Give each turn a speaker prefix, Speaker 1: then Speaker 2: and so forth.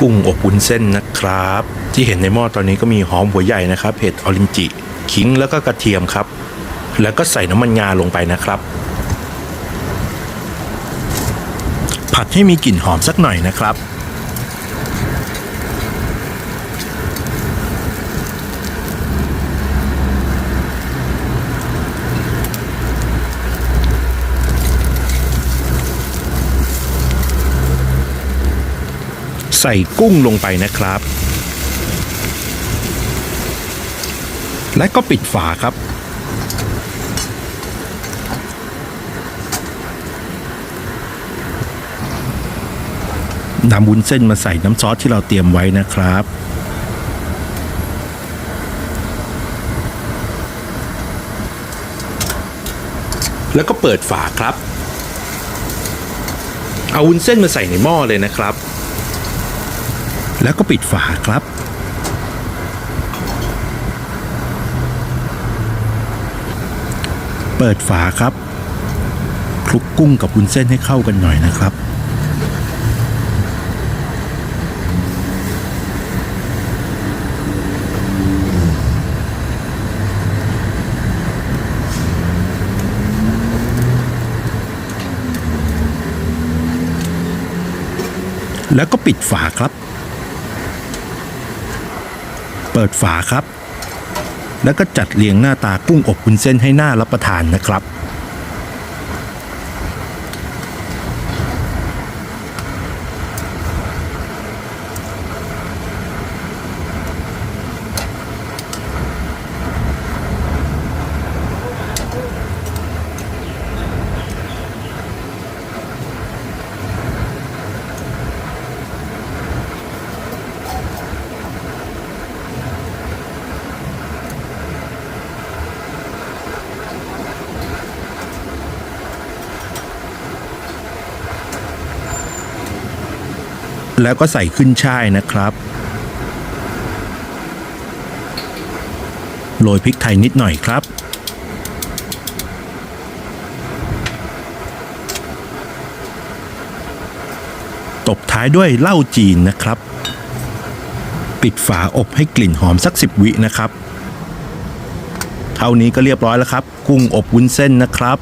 Speaker 1: กุ้งอบวุ้นเส้นนะครับ ที่เห็นในหม้อตอนนี้ก็มีหอมหัวใหญ่นะครับเห็ดออรินจิขิงแล้วก็กระเทียมครับ แล้วก็ใส่น้ำมันงาลงไปนะครับ ผัดให้มีกลิ่นหอมสักหน่อยนะครับ ใส่กุ้งลงไปนะครับ และก็ปิดฝาครับ นำวุ้นเส้นมาใส่น้ำซอสที่เราเตรียมไว้นะครับแล้วก็เปิดฝาครับ เอาวุ้นเส้นมาใส่ในหม้อเลยนะครับ แล้วก็ปิดฝาครับ เปิดฝาครับคลุกกุ้งกับวุ้นเส้นให้เข้ากันหน่อยนะครับ แล้วก็ปิดฝาครับ ปิดฝาครับ แล้วก็จัดเรียงหน้าตากุ้งอบวุ้นเส้นให้หน้ารับประทานนะครับ แล้วก็ใส่ขึ้นช่ายนะครับ โรยพริกไทยนิดหน่อยครับ ตบท้ายด้วยเหล้าจีนนะครับ ปิดฝาอบให้กลิ่นหอมสักสิบวินะครับ เท่านี้ก็เรียบร้อยแล้วครับ กุ้งอบวุ้นเส้นนะครับ